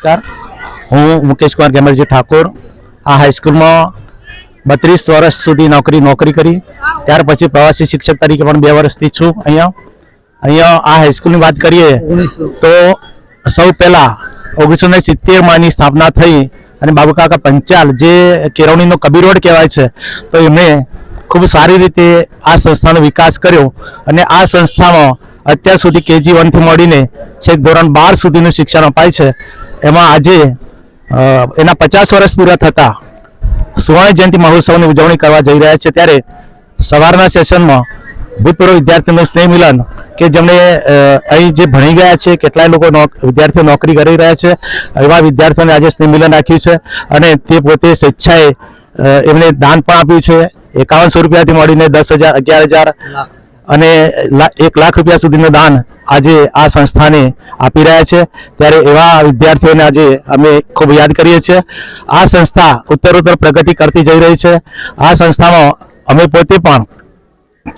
નમસ્કાર. હું મુકેશ કુમાર ગેમરજી ઠાકોર. આ હાઈસ્કૂલમાં બત્રીસ વર્ષ સુધી નોકરી નોકરી કરી. ત્યાર પછી પ્રવાસી શિક્ષક તરીકે પણ બે વર્ષથી છું અહીંયા. અહીંયા આ હાઈસ્કૂલની વાત કરીએ તો સૌ પહેલા ઓગણીસો ને સિત્તેરમાં સ્થાપના થઈ અને બાબુકાકા પંચાલ જે કેળવણીનો કબીર રોડ કહેવાય છે તો એમણે ખૂબ સારી રીતે આ સંસ્થાનો વિકાસ કર્યો અને આ સંસ્થામાં અત્યાર સુધી કેજી વનથી મળીને છેક ધોરણ બાર સુધીનું શિક્ષણ અપાય છે. એમાં આજે એના પચાસ વર્ષ પૂરા થતા સુવર્ણ જયંતિ મહોત્સવની ઉજવણી કરવા જઈ રહ્યા છે ત્યારે સવારના સેશનમાં ભૂતપૂર્વ વિદ્યાર્થીઓનું સ્નેહ મિલન કે જેમણે અહીં જે ભણી ગયા છે, કેટલાય લોકો વિદ્યાર્થીઓ નોકરી કરી રહ્યા છે, એવા વિદ્યાર્થીઓને આજે સ્નેહ મિલન રાખ્યું છે અને તે પોતે સ્વેચ્છાએ એમણે દાન પણ આપ્યું છે. એકાવનસો રૂપિયાથી મળીને દસ હજાર, અગિયાર હજાર અને એક લાખ રૂપિયા સુધીનું દાન આજે આ સંસ્થાને આપી રહ્યા છે. ત્યારે એવા વિદ્યાર્થીઓને આજે અમે ખૂબ યાદ કરીએ છીએ. આ સંસ્થા ઉત્તરોત્તર પ્રગતિ કરતી જઈ રહી છે. આ સંસ્થામાં અમે પોતે પણ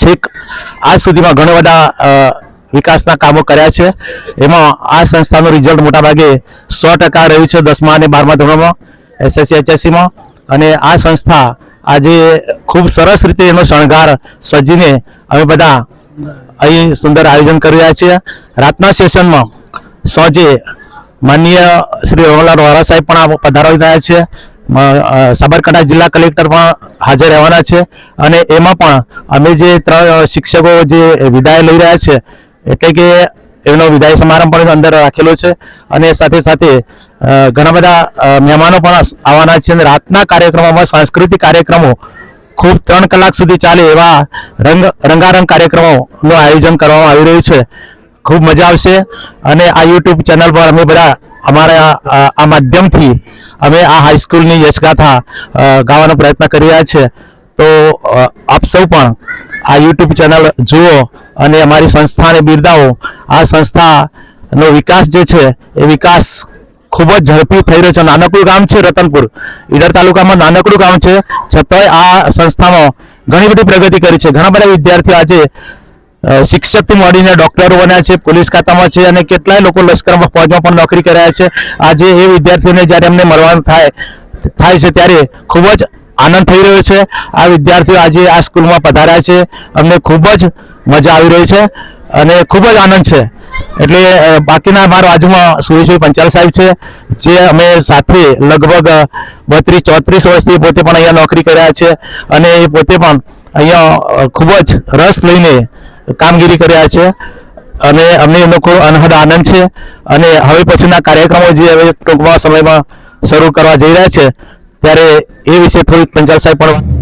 છેક આજ સુધીમાં ઘણા બધા વિકાસના કામો કર્યા છે. એમાં આ સંસ્થાનું રિઝલ્ટ મોટાભાગે સો ટકા રહ્યું છે દસમા અને બારમા ધોરણમાં, એસએસસી, એચએસસીમાં. અને આ સંસ્થા આજે ખૂબ સરસ રીતે એનો શણગાર સજીને અમે બધા અહીં સુંદર આયોજન કરી રહ્યા છીએ. રાતના સેશનમાં સોજે માનનીય શ્રી રમણલાલ વોરા સાહેબ પણ આ રહ્યા છે. સાબરકાંઠા જિલ્લા કલેક્ટર પણ હાજર રહેવાના છે. અને એમાં પણ અમે જે ત્રણ શિક્ષકો જે વિદાય લઈ રહ્યા છે, એટલે કે એનો વિદાય સમારંભ પણ અંદર રાખેલો છે. અને સાથે સાથે ઘણા બધા મહેમાનો પણ આવવાના છે. અને રાતના કાર્યક્રમોમાં સાંસ્કૃતિક કાર્યક્રમો ખૂબ ત્રણ કલાક સુધી ચાલે એવા રંગ રંગારંગ કાર્યક્રમોનું આયોજન કરવામાં આવી રહ્યું છે. ખૂબ મજા આવશે અને આ યુટ્યુબ ચેનલ પર અમે બધા અમારા, આ માધ્યમથી અમે આ હાઈસ્કૂલની યશગાથા ગાવાનો પ્રયત્ન કરી રહ્યા છે. તો આપ સૌ પણ આ યુટ્યુબ ચેનલ જુઓ અને અમારી સંસ્થાને બિરદાવો. આ સંસ્થાનો વિકાસ જે છે, એ વિકાસ ખૂબ જ ઝડપી થઈ રહ્યો છે. નાનકડું ગામ છે રતનપુર. ઈડર તાલુકામાં નાનકડું ગામ છે. છતાંય આ સંસ્થામાં ઘણી બધી પ્રગતિ કરી છે. ઘણા બધા વિદ્યાર્થીઓ આજે શિક્ષકથી મળીને ડોક્ટરો બન્યા છે, પોલીસ ખાતામાં છે અને કેટલાય લોકો લશ્કરમાં ફોજમાં પણ નોકરી કર્યા છે. આજે એ વિદ્યાર્થીઓને જ્યારે એમને મળવાનું થાય થાય છે ત્યારે ખૂબ જ આનંદ થઈ રહ્યો છે. આ વિદ્યાર્થીઓ આજે આ સ્કૂલમાં પધાર્યા છે. અમને ખૂબ જ મજા આવી રહી છે અને ખૂબ જ આનંદ છે. એટલે બાકીના મારા બાજુમાં સુરેશભાઈ પંચાલ સાહેબ છે, જે અમે સાથે લગભગ બત્રીસ, ચોત્રીસ વર્ષથી પોતે પણ અહીંયા નોકરી કર્યા છે અને એ પોતે પણ અહીંયા ખૂબ જ રસ લઈને કામગીરી કર્યા છે અને અમને એનો ખૂબ અનહદ આનંદ છે અને હવે પછીના કાર્યક્રમો જે હવે ટૂંકમાં સમયમાં શરૂ કરવા જઈ રહ્યા છે, ત્યારે એ વિશે થોડીક પંચાલ સાહેબ પણ